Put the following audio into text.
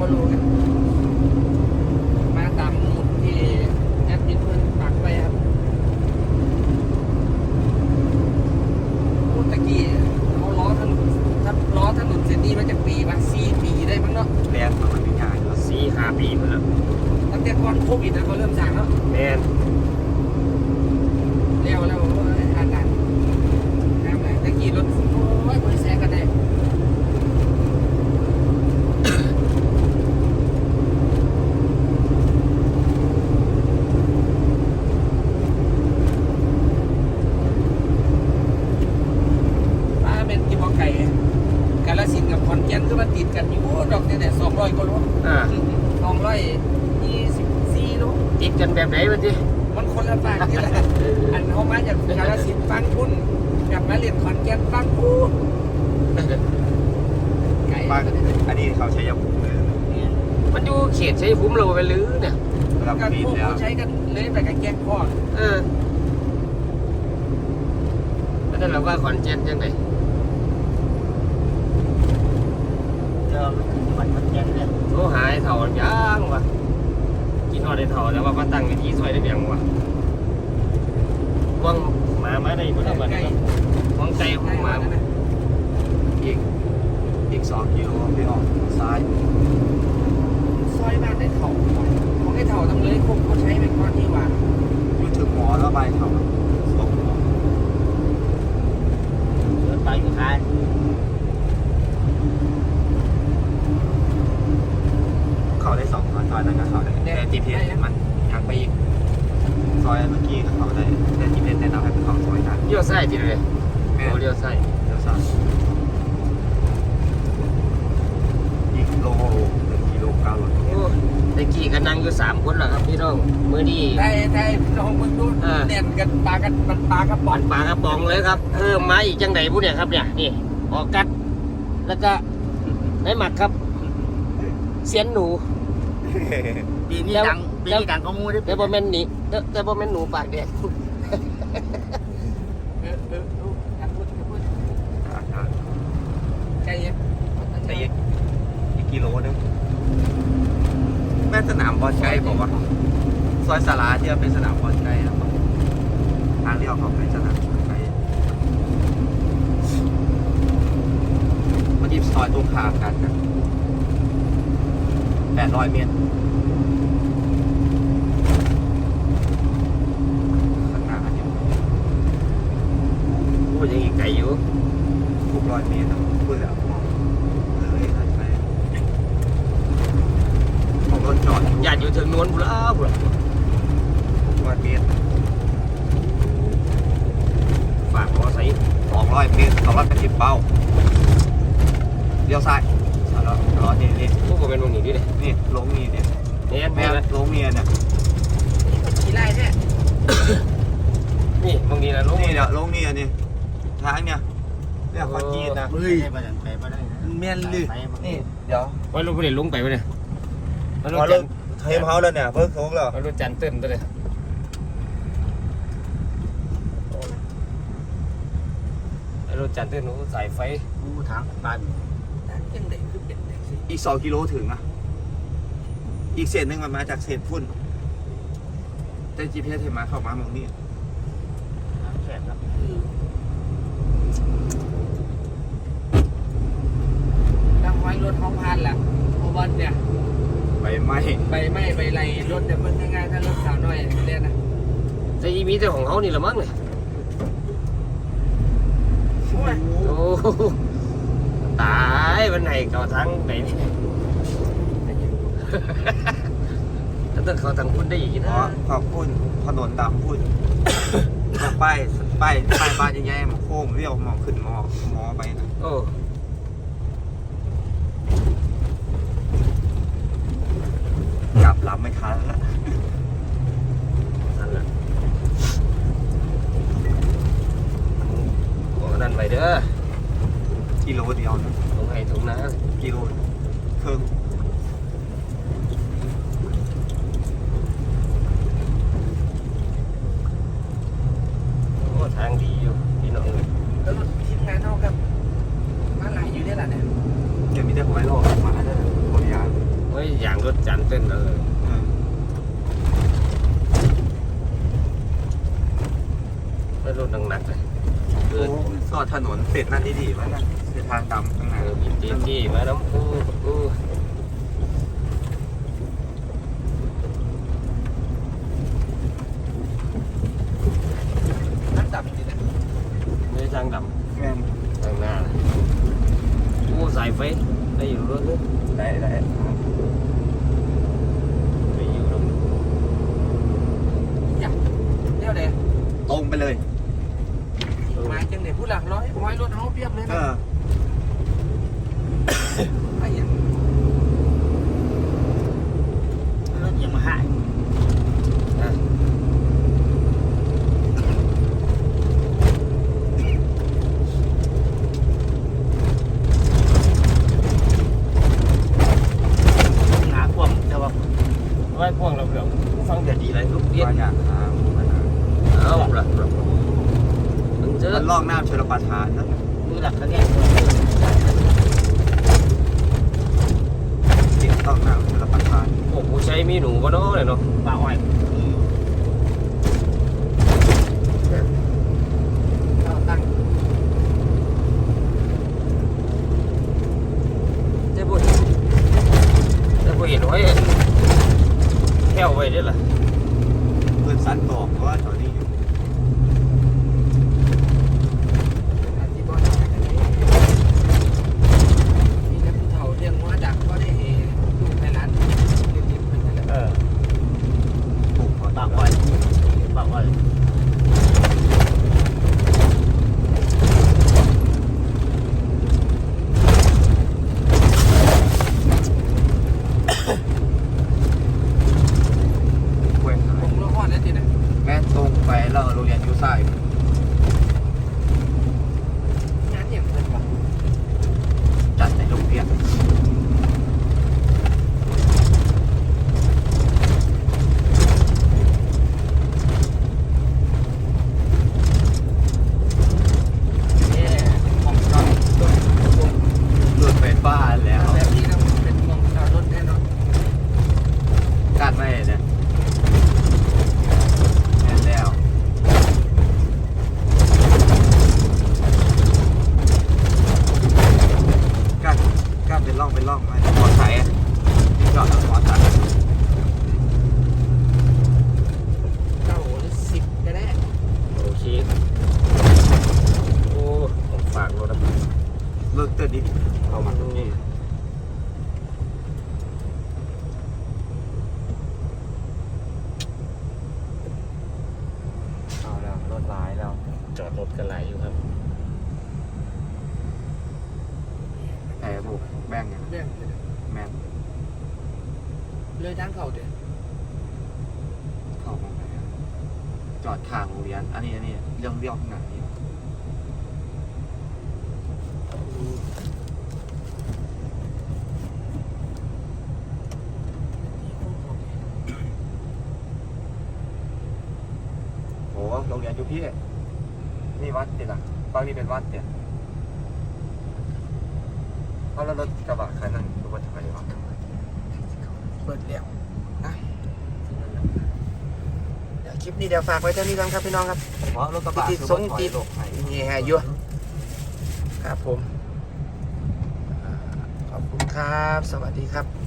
ก็รู้กันมาตามหมุดที่แอดมินเพื่อนปักไปครับพูดตะกี้เขาล้อถนนถ้าล้อถนนเส้นนี้มาจากปีมาสี่ปีได้มั้งเนาะแรงมันไม่ง่ายหรอกสี่ห้าปีเพิ่นละตั้งแต่ก่อนโควิดนะเขาเริ่มสั่งแล้ว แม่น เร็วแล้วอาการน้ำไหลตะกี้รถโอ้ยบริแซงกันได้มาเป็นกี่บอกไก่กาลสินธุ์กับขอนแก่น ก็มาติดกันอยู่ดอกเนี่ยแต่สองร้อยกว่าโลอ่า สองร้อยยี่สิบสี่โลติดกันแบบไหนวะทีมันคนละฝั่งนี่แหละอันเขามาจากกาลสินธุ์ฟังพุ่นกลับมาเรียนขอนแก่นฟังพูไก่บ้านอันนี้เขาใช้ยาภูมิเลยมันอยู่เขตใช้ภูมิเราไปหรือเนี่ย ระดับกับปีพวกแล้วเขาใช้กันเลยแต่กับแก้งพ่อเออแล้วนั่นเราว่าขอนแก่นจังไดเจอมันคือจังหวัดขอนแก่นเนี่ยโทรหายเถ่าย่างวะกินฮอดได้เถ่าแล้วว่ามาตั้งวิธีซอยได้เบียงวะว่างหมามาได้บ่ได้บ่ได้ว่างใจของหมาอีกอีกสองกิโลไปออกซ้ายซอยบ้านได้เถ่าของไอ้เถ่าต้องเลยพวกเขาใช้เป็นก้อนที่ว่าอยู่ถึงหมอแล้วไปเขาสองหมอ เดินไปก็ขาย เขาได้สองซอยซอยนั้นก็เขาได้แต่ GPS มันยังไปอีกซอยเมื่อกี้ก็เขาได้แต่ GPS แนะนำให้เป็นเขาซอยนั้น เลี้ยวซ้ายทีเดียวแม่โอ้เลี้ยวซ้ายเดี๋ยวซ้ายอีกโลหนึ่งกิโลเก้าโลโอ้ตะกี้ก็นั่งอยู่สามคนแหละครับพี่น้องมื้อนี้ได้ได้ลองมึงดูเน่นกันปลากันมันปลากระป๋ปออนนปลากระป๋องเลยครับเพิ่มมาอีกจังไดผู้เนี่ยครับเนี่ยนี่ออกกัด แล้วก็ไหนหมักครับ เสียนหนู ปีนี้ดังปีนี้ดังก็มูได้แต่บ่แม่นหนีแต่แต่บ่แม่นหนูปากแดง เออเออดูอันพูดพูด อ่า ใจเย็นแต่อีกอีกกิโลนึงแม่สนามบอลใกล้บอกว่าซอยสาราที่เป็นสนามบอลใกล้อะครับทางเลี้ยวเขาไปสนามบอลใกล้มันหยิบซอยตรงข้ามกันนะแปดร้อยเมตรข้างหน้าอันนี้ โอ้ยังอีกไกลอยู่ หกร้อยเมตรนะพูดแล้วเลยไปของรถ จอดญาติอยู่ถึงนวลพุ่นละพุ่นละหกร้อยเมตรฝากมอไซค์สองร้อยเมตรสองร้อยแปดสิบเป้าเลี้ยวซ้ายแล้วรอนี่นี่พวกผมเป็นวงนี้ดิเด้นี่ลงนี่เนี่ยแม่นแม่แม่นลงเนี่ยเนี่ยขี่ไล่เนี่ยนี่วงนี้นะลงนี่เนี่ยลงนี่ยนี่ทางเนี่ยเนี่ยคอจีนนะเฮ้ยไปไปไปได้เมียนลือนี่เดี๋ยวไว้ลงไปเดี๋ยลงไปวะเนี่ยเอารพอถ เริ่จัมนเทมเฮาแล้วเนี่ยเพิ่งโค้งแล้วเอารถจันเต้นตัวเลยเอารถจันเต้นหนูสายไฟกูทางบ้านยังเด็กคือเป็นเด็กสิอีกสองกิโลถึงอะ อีกเศษหนึ่งมันมาจากเศษฝุ่นแต่ GPS เทมาเข้ามาเมืองนี้ ทางแคบครับ ดังไว้รถห้องพันแหละโอวันเนี่ย ไปไหม ใบไม้ใบไรร ถเนี่ยมันง่ายๆถ้ารถขาวน้อยเรียนนะแต่อีมีแต่ของเขานี่ละมั้งเนี่ยโอ้ยโอ้โหตายวันไหนเขาทางไหนนี่ถ้าต้องเขาทางพุ่นได้อีกเพนะราะขอบคุณถนนดำพุ่นแล้วป้ายป้ายป้ายบ้านแย่ๆมาโค้งเรียวมองขึ้นมอมอไปนะโอ้ ก ลับลำไม่ทันละนั่นแหละโอ้นั่นไปเด้อกิโลเดียวนะตรงให้ถุงนะกิโลครึ่งโอ้ทางดีอยู่พี่น้องเลยแล้วรถทีมงานเท่ากับมาหลายอยู่ได้ละเนี่ยจะมีแต่หอยหลอกมาได้บริยารโอ้แล้ว รถหนักๆเลยเอโอ้อก็ถนนเสร็จนั่นดีๆวะนั่นเป็นทางดำข้างหเอน้าอมีตีนที่มาน้ำอู้อู้ นั่นดับจริงนะไม่ทางดแม่นำทางหน้าเลยอู้สายไฟได้อยู่รถเลยได้ได้ได้อยู่รถอยากเดี๋ยวเดี๋ยวตรงไปเลย มาจังเดี๋ยวผู้หลักร้อยร้อยรถเขาเพียบเลยเอนะอไอ้ยังรถยังมาหาย อะ หาความแต่ว่า ไว้พวกเราเผื่อฟังเดี๋ยวดีเลยลูกเรียน ว่าอยากหาผู้มาหา เอาละมึงเจอ มันลอกหน้าชลประทานนะ มือหลักแล้วแกติดลอกหน้าชลประทานโอ้โหใช้มีหนูก็น้อเลยเนาะปลาอ้อยเราตั้งเจ้าบุญเจ้าบุญเห็นไว้แค่วไว้ได้ล่ะเพื่อนสันบอกเพราะว่าแถวนี้อยู่ อาชีพบอลมีแต่ผู้เฒ่าเลี้ยงว่าดักก็ได้เฮลูกในร้านรีบๆมันนั่นแหละ เออ ปลูกเขา ปลาอ้อยปลาอ้อย เว้ย ผมรู้ว่าแล้วทีนะ แม่ตรงไปแล้วโรงเรียนยูซ่าย งานอย่างเพิ่นว่ะ จัดในโรงเรียน เนี่ยของจอดรถ หลุดไฟฟ้าแล้ว แบบนี้นะเป็นของจอดรถแน่นอน กัดไม่เนี่ยแน่นแล้วกัดกัดเป็นร่องเป็นร่องไม่ปลอดภัยจอดแล้วปลอดภัย เก้าหรือสิบก็ได้ โอเคโอ้ผมฝากรถนะ เลิกเตือนดิเอามาตรงนี้เอาแล้วรถหลายแล้ว จอดรถกันหลายอยู่ครับแอร์บุกแบ่งไงเรื่องแมนเลยทางเขาเด้อเข้ามองไหนอะจอดทางโรงเรียน อันนี้อันนี้เรื่องเรียวข้างหน้านี่ โหโรงเรียน อยู่พี่นี่วัดเด็ดอะฟังนี่เป็นวัดเด็ดเขาแล้วรถกระบะคันนั้นดูว่าทำไมวะเปิดแล้วนะเดี๋ยวคลิปนี้เดี๋ยวฝากไว้เท่านี้ก่อนครับพี่น้องครับเพราะรถกระบะติดคือทรงรถถอยติดหลบให้นี่ฮะอยู่ครับผมอ่าขอบคุณครับ สวัสดีครับ